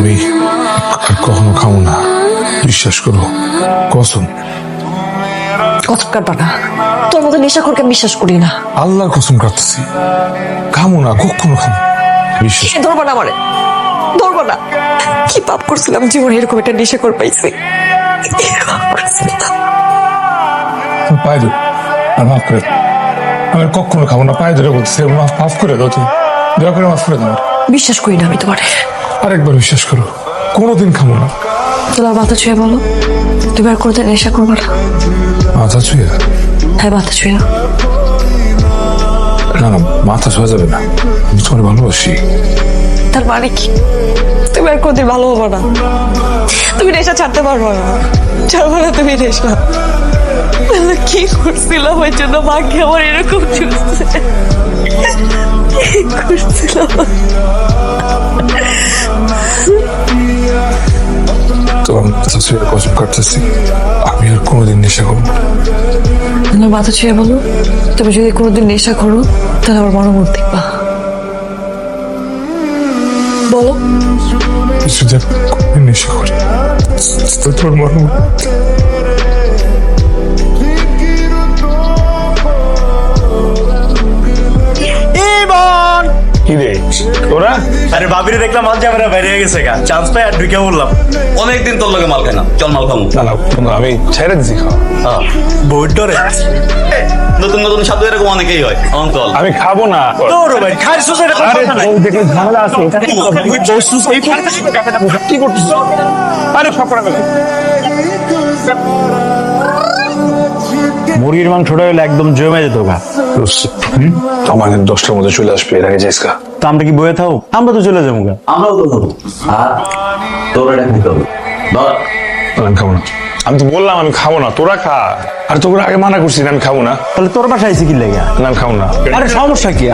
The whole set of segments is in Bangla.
আমি আর কখনো খাব না। বিশ্বাস করো কসম। কসম কাটবা না তোর মতো নেশাখোরকে আমি বিশ্বাস করি না। আল্লাহর কসম কাটতেছি। খাব না কখনো না। বিশ্বাস ধরবো না আমারে। ধরবো না। কি পাপ করছিলাম জীবনে এরকম একটা নেশাখোর পাইছি। ধরে। আর মাফ করে। আমি কখনো খাব না। পায়ে ধরে বলতেছি মাফ মাফ করে দাও তুমি। দয়া করে মাফ করে দাও বিশ্বাস করি না আমি তোমারে। আরেকবার বিশ্বাস করো কোনোদিন খাব না। তোলা মাথা ছুঁয়ে বলো তুমি আর কোনোদিন নেশা করব না। মাথা ছুঁয়ে? হ্যাঁ মাথা ছুঁয়ে না না মাথা ছোঁয়া যাবে না। আমি তোমার ভালোবাসি। তার মানে কি? তুমি আর কোনোদিন ভালো হব না। তুমি নেশা ছাড়তে পারব না। ছাড়বো না তুমি নেশা। কি করছিলাম ওই জন্য? ভাগ্যে আমার এরকম চলছে। কি করছিলাম তোমার মাথা ছুঁয়ে কসম কাটতেছি। আমি আর কোনোদিন নেশা করব না। তোমার মাথা ছুঁয়ে বলো। তুমি যদি কোনোদিন নেশা করো তাহলে আমার মনোমত দেখবা। বলো। যদি নেশা করি তো তোমার কি রে তোরা আরে ভাবিরে দেখলাম মাল জামেরা বাইরে গেছে গা। চান্স পাই আর ঢুকে বললাম অনেকদিন তোর লগে মাল খাই না। চল মাল খামু। না না আমি ছেড়ে দিছি হ্যাঁ। বহুত ডরে নতুন নতুন সাধু এরকম অনেকেই হয়। অঙ্কল। আমি খাব না। তোর ভাই খাই সুসের আরে কথা দেখলে ঝামেলা আছে এটা কি করছিস? আরে মুরগির মাংসটা হলে একদম জমে যেত গা। আমাদের দশটার মধ্যে চলে আসবে এর আগে যাইস কা তা আমরা কি বয়ে থাকো আমরা তো চলে যাব গা। আমরাও তো খাব আর তোর খেতে হবে। আমি খাব না। আমি তো বললাম আমি খাব না তোরা খা। আর তোরা আগে মানা করছিস আমি খাব না। তাহলে তোর বাসায় আইসি কি লেগে? না আমি খাব না। আরে সমস্যা কি?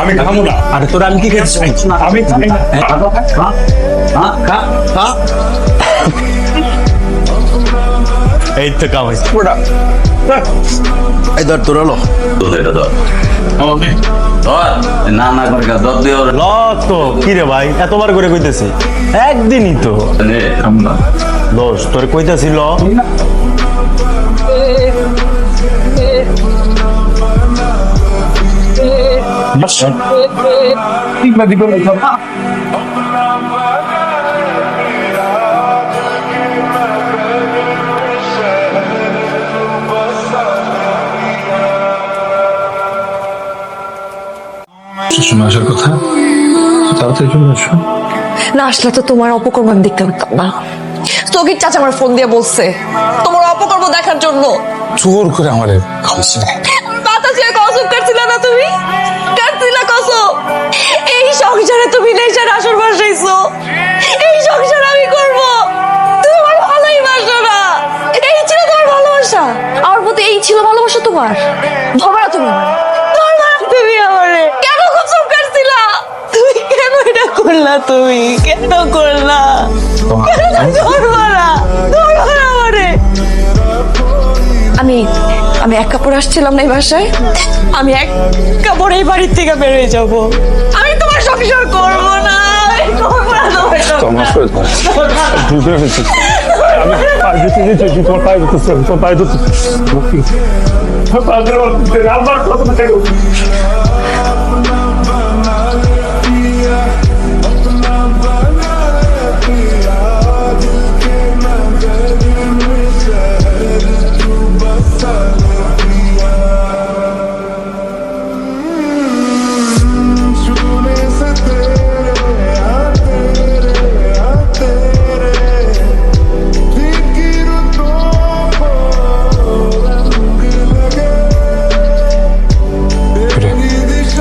আমি খাব না। আরে তোর আমি কি খেতে চাই? আমি খাই না। এই তো কামাইছি পুরোটা এই ধর তোর এটা ধর। না না করে দিয়ে ল তো কি রে ভাই? এতবার করে কইতেছি। একদিনই তো। নে, না। লস তোর কইতাছি আসার কথা? তাড়াতাড়ি চলে আসো। না আসলে তো তোমার অপকর্ম আমি দেখতে পারতাম না। তোকে চাচা আমার ফোন দিয়ে বলছে তোমার অপকর্ম দেখার জন্য। জোর করে আমারে খাওয়াচ্ছে বাতাসে কসম করছিল না তুমি? করছিল কসম? এই সংসারে তুমি নেশার আসর বসাইছো। এই সংসার করলা তুমি? কেন করলা? ধরবা না ধরবা না আমারে। আমি আমি এক কাপড় আসছিলাম না এই বাসায়? আমি এক কাপড় এই বাড়ির থেকে বেরিয়ে যাব। আমি তোমার সংসার করব না। আমি করব না। তোমার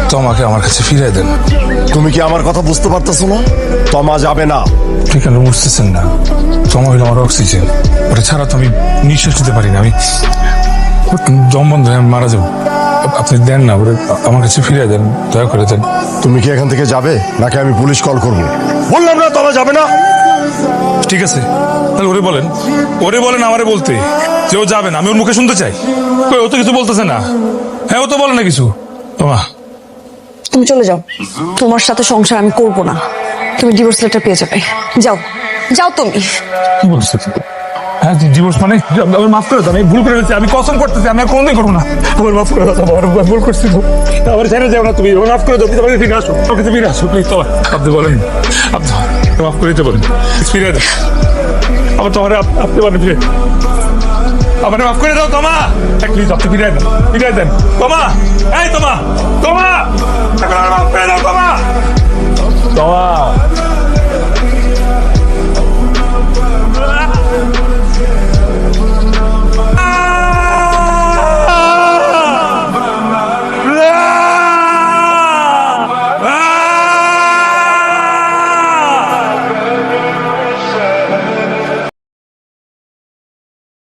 তোমাকে আমার কাছে ফিরে দেন। তুমি কি আমার কথা বুঝতে পারতেছো না? তমা যাবে না। আপনি কেন বুঝতেছেন না। তোমা হইল আমার অক্সিজেন ওটা ছাড়া তো আমি নিঃশ্বাস নিতে পারি না। আমি দম বন্ধ হয়ে আমি মারা যাব। আপনি দেন না ওরে আমার কাছে ফিরে দেন। দয়া করে দেন। তুমি কি এখান থেকে যাবে? নাকি আমি পুলিশ কল করব? বললাম না তমা যাবে না। ঠিক আছে। তাহলে ওরে বলেন। ওরে বলেন আমারে বলতে যে ও যাবে না। আমি ওর মুখে শুনতে চাই। ও তো কিছু বলতেছে না। হ্যাঁ ও তো বলে না কিছু। তোমা তুমি চলে যাও। তোমার সাথে সংসার আমি করব না। তুমি ডিভোর্স লেটার পেয়ে যাবে। যাও। যাও তুমি। হ্যাঁ মানে? মাফ করে আমি ভুল করে আমি করতেছি, আমি করব না। মাফ করে দাও ভুল করছি তুমি। মাফ করে দাও, তুমি আসো। আসো প্লিজ আপনি বলেন। মাফ করে দিতে আমার মাফ করে দাও, তোমা। প্লিজ আপনি ফিরে দেন ফিরে দেন। তোমা, এই, তোমা তোমা। এখন আমার মাফ তোমা। তোমা